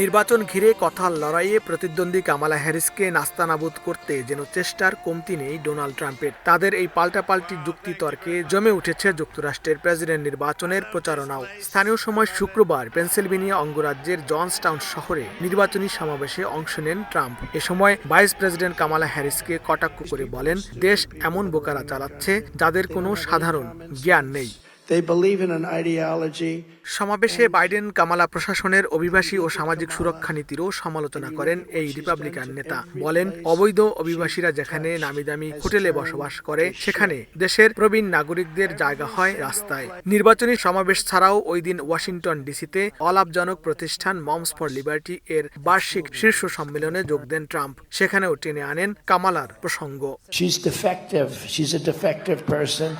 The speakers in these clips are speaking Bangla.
নির্বাচন ঘিরে কথার লড়াইয়ে প্রতিদ্বন্দ্বী কামালা হ্যারিসকে নাস্তানাবুদ করতে যেন চেষ্টার কমতি নেই ডোনাল্ড ট্রাম্পের। তাদের এই পাল্টাপাল্টি যুক্তিতর্কে জমে উঠেছে যুক্তরাষ্ট্রের প্রেসিডেন্ট নির্বাচনের প্রচারণাও। স্থানীয় সময় শুক্রবার পেনসিলভেনিয়া অঙ্গরাজ্যের জনসটাউন শহরে নির্বাচনী সমাবেশে অংশ নেন ট্রাম্প। এ সময় ভাইস প্রেসিডেন্ট কামালা হ্যারিসকে কটাক্ষ করে বলেন, দেশ এমন বোকারা চালাচ্ছে যাদের কোনো সাধারণ জ্ঞান নেই। They believe in an ideology. সমাবেশে বাইডেন কামালা প্রশাসনের অভিবাসী ও সামাজিক সুরক্ষা নীতিরও সমালোচনা করেন এই রিপাবলিকান নেতা বলেন অবৈধ অভিবাসীরা যেখানে নামিদামি হোটেলে বসবাস করে সেখানে দেশের প্রবীণ নাগরিকদের জায়গা হয় রাস্তায় নির্বাচনী সমাবেশ ছাড়াও ওই দিন ওয়াশিংটন ডিসিতে অলাভজনক প্রতিষ্ঠান মমস ফর লিবার্টি এর বার্ষিক শীর্ষ সম্মেলনে যোগ দেন ট্রাম্প সেখানেও টেনে আনেন কামালার প্রসঙ্গ She's defective. She's a defective person.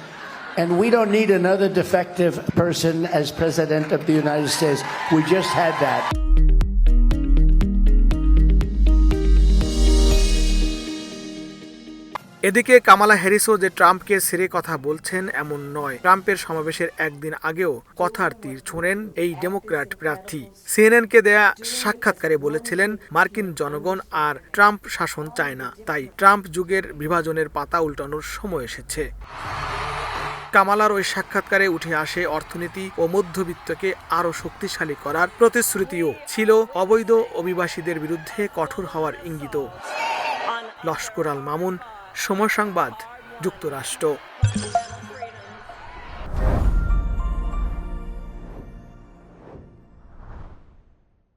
And we don't need another defective person as President of the United States. We just had that. এদিকে কামালা হ্যারিসও যে ট্রাম্পকে ছেড়ে কথা বলছেন, এমন নয় ট্রাম্পের সমাবেশের একদিন আগেও কথার তীর ছোঁড়েন এই ডেমোক্র্যাট প্রার্থী সিএনএনকে দেয়া সাক্ষাৎকারে বলেছিলেন, মার্কিন জনগণ আর ট্রাম্প শাসন চায় না তাই ট্রাম্প যুগের বিভাজনের পাতা উল্টানোর সময় এসেছে কামালার ওই সাক্ষাৎকারে উঠে আসে অর্থনীতি ও মধ্যবিত্তকে আরও শক্তিশালী করার প্রতিশ্রুতিও ছিল অবৈধ অভিবাসীদের বিরুদ্ধে কঠোর হওয়ার ইঙ্গিত লস্কর আল মামুন সময় সংবাদ যুক্তরাষ্ট্র।